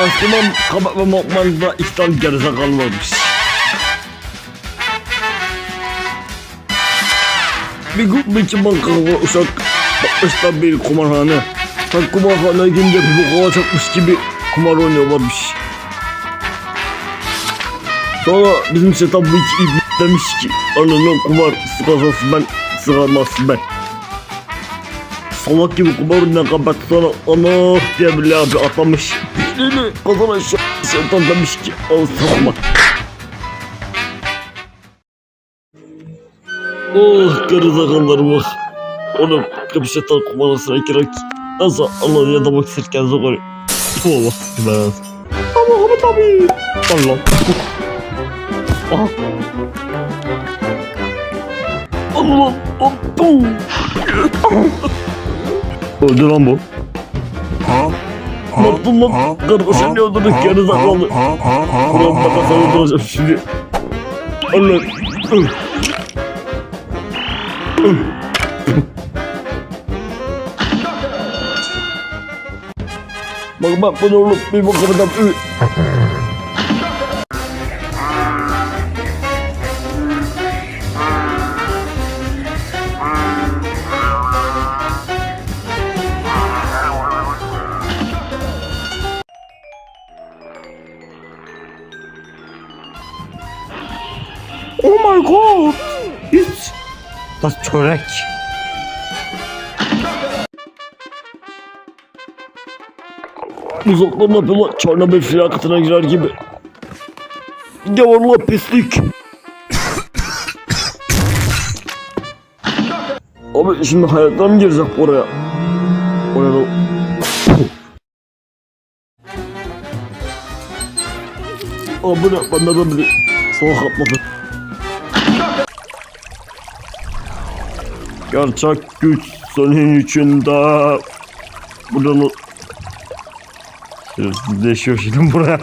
Aslında ve mokmanızda İslam gerizekalı varmış. Bir bir çıban kahve uşak bakmışlar bir kumarhane. Sen kumarhaneye gidince bir kova çakmış gibi kumar oynuyorlarmış. Sonra bizim setup hiç iyi demiş ki ananın kumar sıkasası ben sıkamazsın ben. Salak gibi kumar oynayan kapat sonra ana diye bile abi atlamış. Pisliğini kazanan şu şeytan demiş ki sıkma. Oh gerizekalılar bak. Oğlum şeytan kumarasına girek. Nasıl Allah'ın yanında bak sirken zor. Allah bilemez. Ama ama tabii. Allah. Aha. Allah. Allah. Öldü lan bu. Ne yaptın lan? Kardeşini öldürdük gerizekalı. Ulan makasa öldüreceğim şimdi. Allah. Bak bak bunu oğlum bir bakalım. Das çörek. Uzaktan yapıyorlar. Çernobil felaketine girer gibi. Gavurla pislik. Abi şimdi hayatta mı girecek oraya? Oraya da... Abi ne? Ben nereden bileyim? Salak atladı. Gerçek güç senin içinde. Buradan Deşiyor şimdi buraya.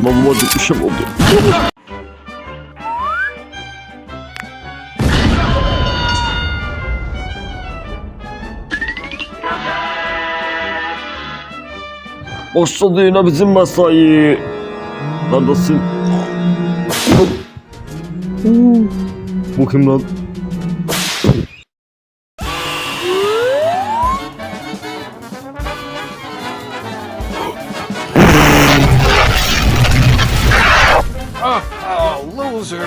Baba bak işim oldu. Başladı yine bizim mesai. Neredesin? Bu kim lan? Loser.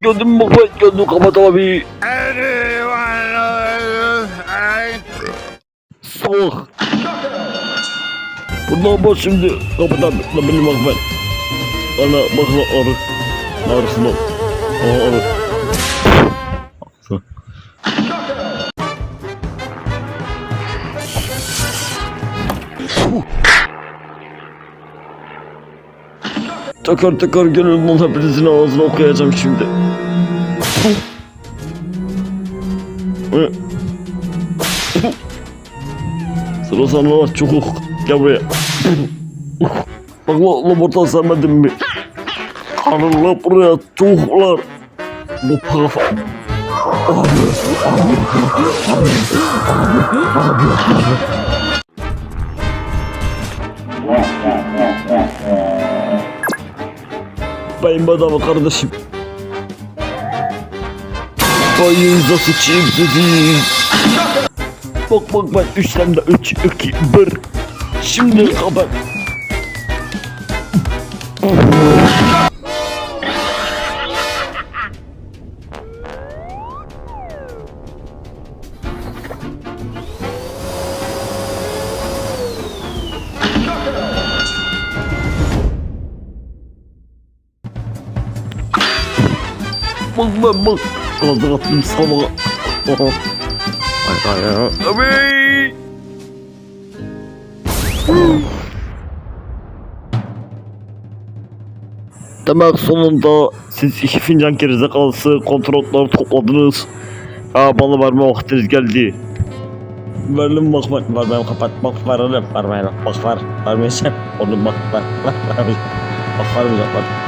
Gördün mü bak gördün kapat abi. Bundan bak şimdi abi. Lan benim bak ben. Ana bak lan arı. Arısın lan. Aa arı. Takar takar gönlümün hepinizin ağzını okuyacağım şimdi. Sıra sana var çukuk. Gel buraya. Bak la laboratuvar sevmedin mi? Karın la buraya çukuklar. Bu parafa. Ben bedava kardeşim. Bayınıza sıçayım sizi. Bak bak bak üçlemde üç, iki, bir. Şimdi kapat. Bak bak bak. Kaldır attım sana. Ay ay ay. Abi. Demek sonunda siz iki fincan gerizekalısı kontratları topladınız. Ha bana verme vaktiniz geldi. Verelim bak bak ver ben kapat bak verelim vermeyelim bak ver vermeyeceğim oğlum bak ver ver ver bak vermeyeceğim bak